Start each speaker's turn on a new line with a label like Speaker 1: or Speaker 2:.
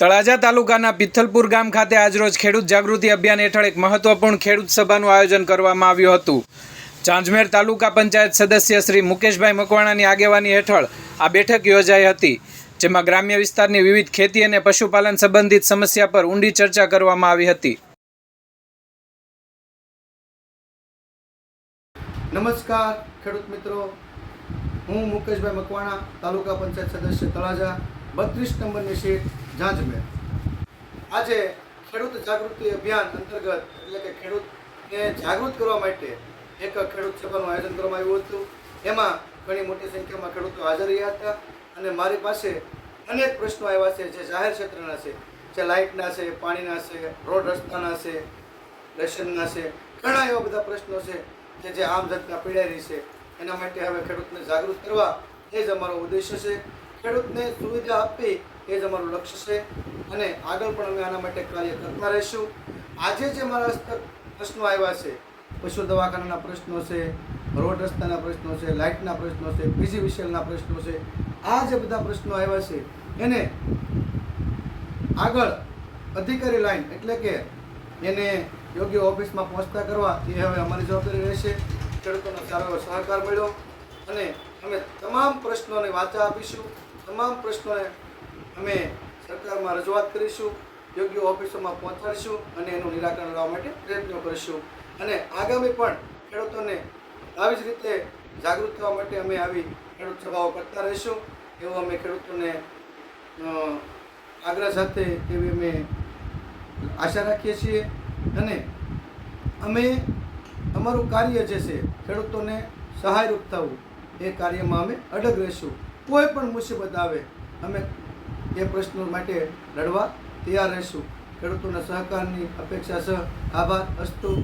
Speaker 1: તળાજા તાલુકાના પિથલપુર ગામ ખાતે આજરોજ ખેડૂત જાગૃતિ અભિયાન હેઠળ એક મહત્વપૂર્ણ ખેડૂત સભાનું આયોજન કરવામાં આવ્યું હતું. ચાંજમેર તાલુકા પંચાયત સદસ્ય શ્રી મુકેશભાઈ મકવાણાની આગેવાની હેઠળ આ બેઠક યોજાઈ હતી, જેમાં ગ્રામ્ય વિસ્તારની વિવિધ ખેતી અને પશુપાલન સંબંધિત સમસ્યા પર ઊંડી ચર્ચા કરવામાં આવી હતી.
Speaker 2: નમસ્કાર, ખેડૂત મિત્રો. હું મુકેશભાઈ મકવાણા, તાલુકા પંચાયત સદસ્ય તળાજા, બત્રીસ નંબરની સીટ ઝાંઝમેર આજે ખેડૂત જાગૃતિ અભિયાન અંતર્ગત, એટલે કે ખેડૂતને જાગૃત કરવા માટે એક ખેડૂત સભાનું આયોજન કરવામાં આવ્યું હતું. એમાં ઘણી મોટી સંખ્યામાં ખેડૂતો હાજર રહ્યા હતા અને મારી પાસે અનેક પ્રશ્નો આવ્યા છે જે જાહેર ક્ષેત્રના છે. જે લાઇટના છે, પાણીના છે, રોડ રસ્તાના છે, રેશનના છે, ઘણા એવા બધા પ્રશ્નો છે કે જે આમ જનતા પીડાયેલી છે. એના માટે હવે ખેડૂતને જાગૃત કરવા એ જ અમારો ઉદ્દેશ્ય છે. ખેડૂતને સુવિધા આપવી એ જ અમારું લક્ષ્ય છે. અને આગળ પણ અમે આના માટે કાર્ય કરતા રહીશું. આજે જે મારા પ્રશ્નો આવ્યા છે, પશુ દવાખાનાના પ્રશ્નો છે, રોડ રસ્તાના પ્રશ્નો છે, લાઇટના પ્રશ્નો છે બીજી વિશેલના પ્રશ્નો છે, આ જે બધા પ્રશ્નો આવ્યા છે, એને આગળ અધિકારી લાઈન એટલે કે એને યોગ્ય ઓફિસમાં પહોંચતા કરવા એ હવે અમારી જવાબદારી રહેશે. ખેડૂતોનો સારો એવો સહકાર મળ્યો. અને અમે તમામ પ્રશ્નોને વાચા આપીશું. તમામ પ્રશ્નોને અમે સરકારમાં રજૂઆત કરીશું, યોગ્ય ઓફિસોમાં પહોંચાડીશું અને એનું નિરાકરણ લાવવા માટે પ્રયત્નો કરીશું. અને આગામી પણ ખેડૂતોને આવી જ રીતે જાગૃત થવા માટે અમે આવી ખેડૂત સભાઓ કરતા રહીશું. એવો અમે ખેડૂતોને આગ્રહ સાથે એવી અમે આશા રાખીએ છીએ. અને અમે, અમારું કાર્ય જે છે ખેડૂતોને સહાયરૂપ થવું, એ કાર્યમાં અમે અડગ રહીશું. કોઈ પણ મુસીબત આવે, અમે એ પ્રશ્નો માટે લડવા તૈયાર રહીશું. ખેડૂતોના સહકારની અપેક્ષા સહ આભાર. અસ્તુ.